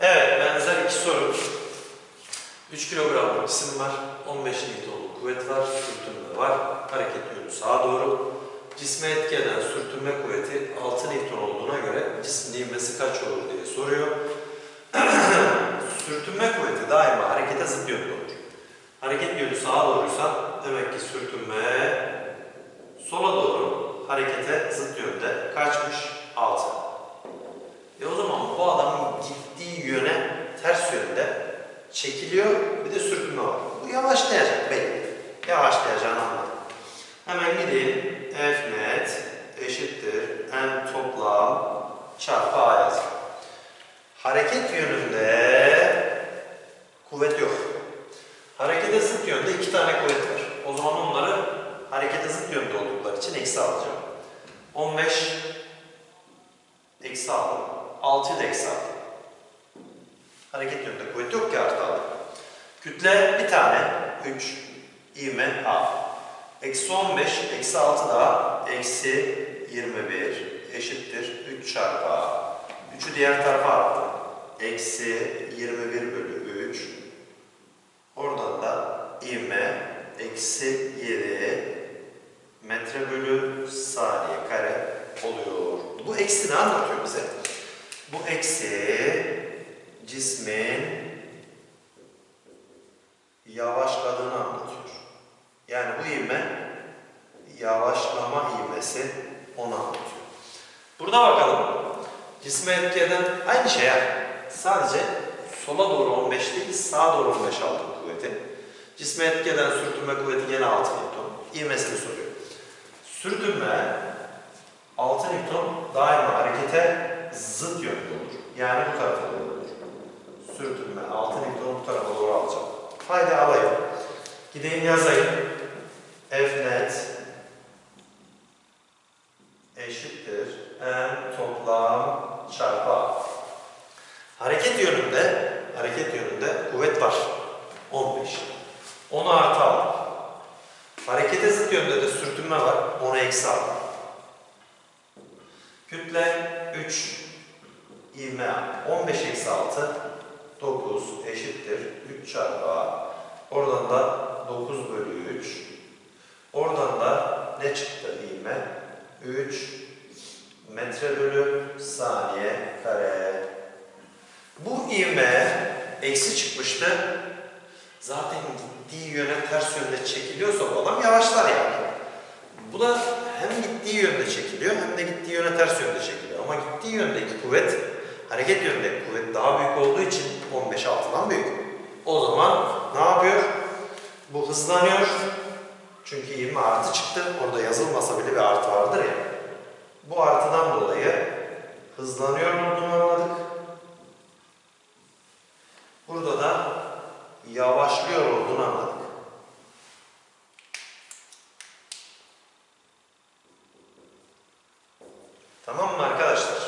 Evet, benzer iki soru. 3 kilogramlık cisim var, 15 Newton'luk kuvvet var, sürtünme var, hareket yönü sağa doğru. Cisme etki eden sürtünme kuvveti 6 Newton olduğuna göre cismin ivmesi kaç olur diye soruyor. sürtünme kuvveti daima harekete zıt yönde olur. Hareket yönü sağa doğruysa demek ki sürtünme sola doğru harekete zıt yönde kaçmış? 6. E o zaman bu adamın yönde çekiliyor bir de sürtünme var. Bu yavaşlayacak belli. Yavaşlayacağını anladım. Hemen gideyim. F net eşittir M toplam çarpı A yazayım. Hareket yönünde kuvvet yok. Harekete zıt yönde iki tane kuvvet var. O zaman onları harekete zıt yönde oldukları için eksi alacağım. 15 eksi aldım. 6'yı da eksi aldım. Hareket yönünde kuvvet yok ki artı aldım. Kütle bir tane 3 ivme A. Eksi 15 eksi 6 daha eksi 21 eşittir 3 çarpı A. 3'ü diğer tarafa attım. Eksi 21 bölü 3. Oradan da ivme eksi 7 metre bölü saniye kare oluyor. Bu eksi ne anlatıyor bize? Bu eksi cismin yavaşladığını anlatıyor. Yani bu ivme yavaşlama ivmesi onu anlatıyor. Burada bakalım. Cisme etki eden aynı şey. Sadece sola doğru 15 değil, sağa doğru 15 aldım kuvveti. Cisme etki eden sürtünme kuvveti gene 6 Newton. İvmesini soruyor. Sürtünme 6 Newton daima harekete zıt yönde olur. Yani bu tarafa doğru olur. Sürtünme 6 Newton bu tarafa doğru alacağım. Haydi alayım. Gideyim yazayım. F net eşittir M toplam çarpı A. Hareket yönünde hareket yönünde kuvvet var. 15. 10'u artı aldım. Harekete zıt yönde de sürtünme var. 10'u eksi aldım. Kütle 3 ivme A. 15 eksi 6 9 eşittir 3 çarpı A. Oradan da 9 bölü 3. Oradan da ne çıktı ivme? 3 metre bölü saniye kare. Bu ivme eksi çıkmıştı. Zaten gittiği yöne ters yönde çekiliyorsa bu adam yavaşlar yani. Bu da hem gittiği yönde çekiliyor hem de gittiği yöne ters yönde çekiliyor. Ama gittiği yöndeki kuvvet hareket yönündeki kuvvet daha büyük olduğu için 15 6'dan büyük. O zaman ne yapıyor? Bu hızlanıyor. Çünkü 20 artı çıktı. Orada yazılmasa bile bir artı vardır ya. Bu artıdan dolayı hızlanıyor olduğunu anladık. Burada da yavaşlıyor olduğunu anladık. Tamam mı arkadaşlar?